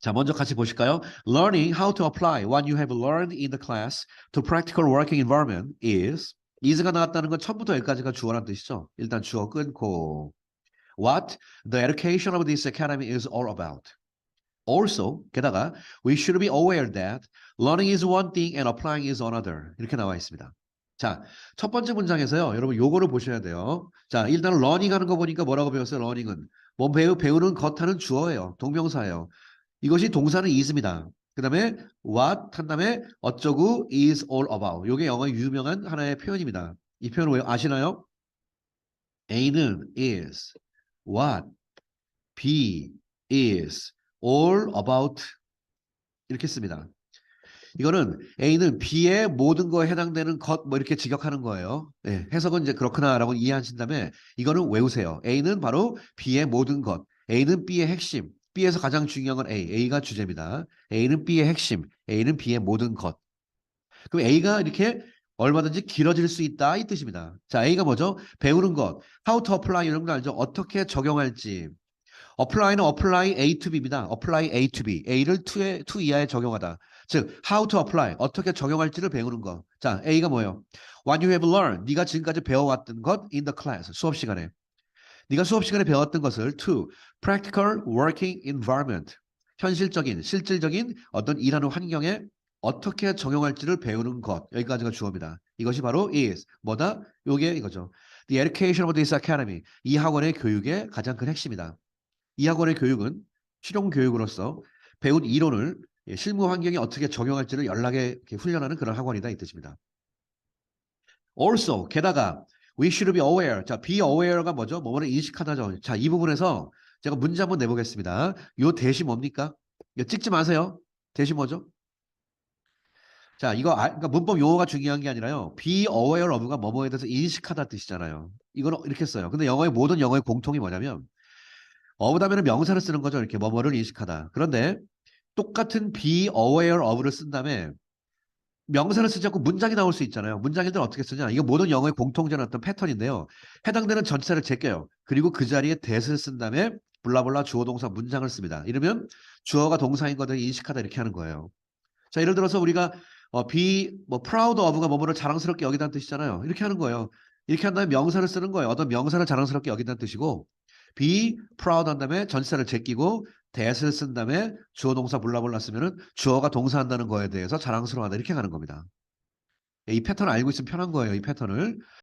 자, 먼저 같이 보실까요? Learning how to apply what you have learned in the class to practical working environment is is가 나왔다는 건 처음부터 여기까지가 주어란 뜻이죠. 일단 주어 끊고 what the education of this academy is all about. Also, 게다가 we should be aware that learning is one thing and applying is another. 이렇게 나와 있습니다. 자, 첫 번째 문장에서요. 여러분 요거를 보셔야 돼요. 자, 일단 learning 하는 거 보니까 뭐라고 배웠어요? learning은 뭐 배우 배우는 것 하는 주어예요. 동명사예요. 이것이 동사는 is입니다. 그 다음에 what 한 다음에 어쩌고 is all about. 요게 영어의 유명한 하나의 표현입니다. 이 표현 왜 아시나요? A는 is, what, B is all about 이렇게 씁니다. 이거는 A는 B의 모든 거에 해당되는 것 뭐 이렇게 직역하는 거예요. 예, 해석은 이제 그렇구나라고 이해하신 다음에 이거는 외우세요. A는 바로 B의 모든 것, A는 B의 핵심, B에서 가장 중요한 건 A, A가 주제입니다. A는 B의 핵심, A는 B의 모든 것. 그럼 A가 이렇게 얼마든지 길어질 수 있다 이 뜻입니다. 자, A가 뭐죠? 배우는 것, how to apply 이런 거 알죠? 어떻게 적용할지. apply는 apply A to B입니다. apply A to B. A를 to에, to 이하에 적용하다. 즉, how to apply, 어떻게 적용할지를 배우는 거. 자, A가 뭐예요? What you have learned, 네가 지금까지 배워왔던 것 in the class, 수업 시간에. 네가 수업 시간에 배웠던 것을 to practical working environment, 현실적인, 실질적인 어떤 일하는 환경에 어떻게 적용할지를 배우는 것. 여기까지가 주어입니다. 이것이 바로 is, 뭐다? 요게 이거죠. The education of this academy, 이 학원의 교육의 가장 큰 핵심이다. 이 학원의 교육은 실용 교육으로서 배운 이론을 예, 실무 환경에 어떻게 적용할지를 연락에 훈련하는 그런 학원이다 이 뜻입니다. Also 게다가 we should be aware. 자, be aware가 뭐죠? 뭐뭐를 인식하다죠. 자, 이 부분에서 제가 문제 한번 내보겠습니다. 요 대시 뭡니까? 이거 찍지 마세요. 대시 뭐죠? 자, 이거 아, 그러니까 문법 용어가 중요한 게 아니라요. be aware of가 뭐뭐에 대해서 인식하다 뜻이잖아요. 이거는 이렇게 써요. 근데 영어의 모든 영어의 공통이 뭐냐면 다음에는 명사를 쓰는 거죠. 이렇게 뭐뭐를 인식하다. 그런데 똑같은 be aware of를 쓴 다음에 명사를 쓰지 않고 문장이 나올 수 있잖아요. 문장일 때는 어떻게 쓰냐? 이거 모든 영어의 공통된 어떤 패턴인데요. 해당되는 전체를 제껴요. 그리고 그 자리에 that을 쓴 다음에 블라블라 주어 동사 문장을 씁니다. 이러면 주어가 동사인 것을 인식하다 이렇게 하는 거예요. 자, 예를 들어서 우리가 어, be 뭐 proud of가 뭐뭐를 자랑스럽게 여기다는 뜻이잖아요. 이렇게 하는 거예요. 이렇게 한 다음에 명사를 쓰는 거예요. 어떤 명사를 자랑스럽게 여기다는 뜻이고 be proud 한 다음에 전치사를 제끼고 that을 쓴 다음에 주어 동사 블라블라 쓰면은 주어가 동사한다는 거에 대해서 자랑스러워하다 이렇게 가는 겁니다. 이 패턴을 알고 있으면 편한 거예요. 이 패턴을.